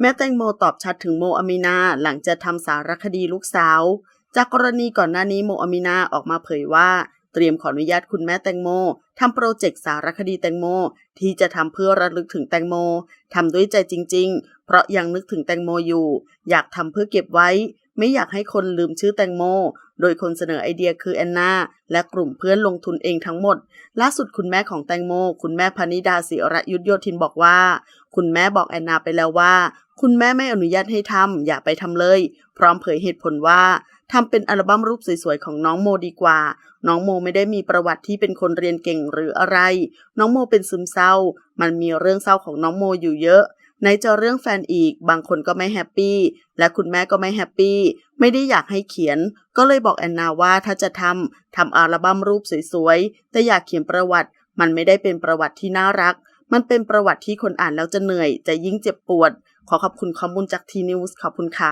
แม่แตงโมตอบชัดถึงโมอามินาหลังจะทำสารคดีลูกสาว จากกรณีก่อนหน้านี้โมอามินาออกมาเผยว่า เตรียมขออนุญาตคุณแม่แตงโมทำโปรเจกต์สารคดีแตงโม ที่จะทำเพื่อระลึกถึงแตงโมทำด้วยใจจริง ๆ เพราะยังนึกถึงแตงโมอยู่ อยากทำเพื่อเก็บไว้ ไม่อยากให้คนลืมชื่อแตงโม โดยคนเสนอไอเดียคือแอนนา และกลุ่มเพื่อนลงทุนเองทั้งหมด ล่าสุดคุณแม่ของแตงโม คุณแม่พนิดาศิระยุทธโยธินบอกว่า คุณแม่บอกแอนนาไปแล้วว่า คุณแม่ไม่อนุญาตให้ทำอย่าไปทำเลย พร้อมเผยเหตุผลว่าทำเป็นอัลบั้มรูปสวยๆของน้องโมดีกว่า น้องโมไม่ได้มีประวัติที่เป็นคนเรียนเก่งหรืออะไร น้องโมเป็นซึมเศร้า มันมีเรื่องเศร้าของน้องโมอยู่เยอะไหนจะเรื่องแฟนอีก บางคนก็ไม่แฮปปี้ และคุณแม่ก็ไม่แฮปปี้ ไม่ได้อยากให้เขียน ก็เลยบอกแอนนาว่าถ้าจะทำทำอัลบั้มรูปสวยๆ แต่อยากเขียนประวัติ มันไม่ได้เป็นประวัติที่น่ารัก มันเป็นประวัติที่คนอ่านแล้วจะเหนื่อย จะยิ่งเจ็บปวด ขอขอบคุณข้อมูลจากทีนิวส์ขอบคุณค่ะ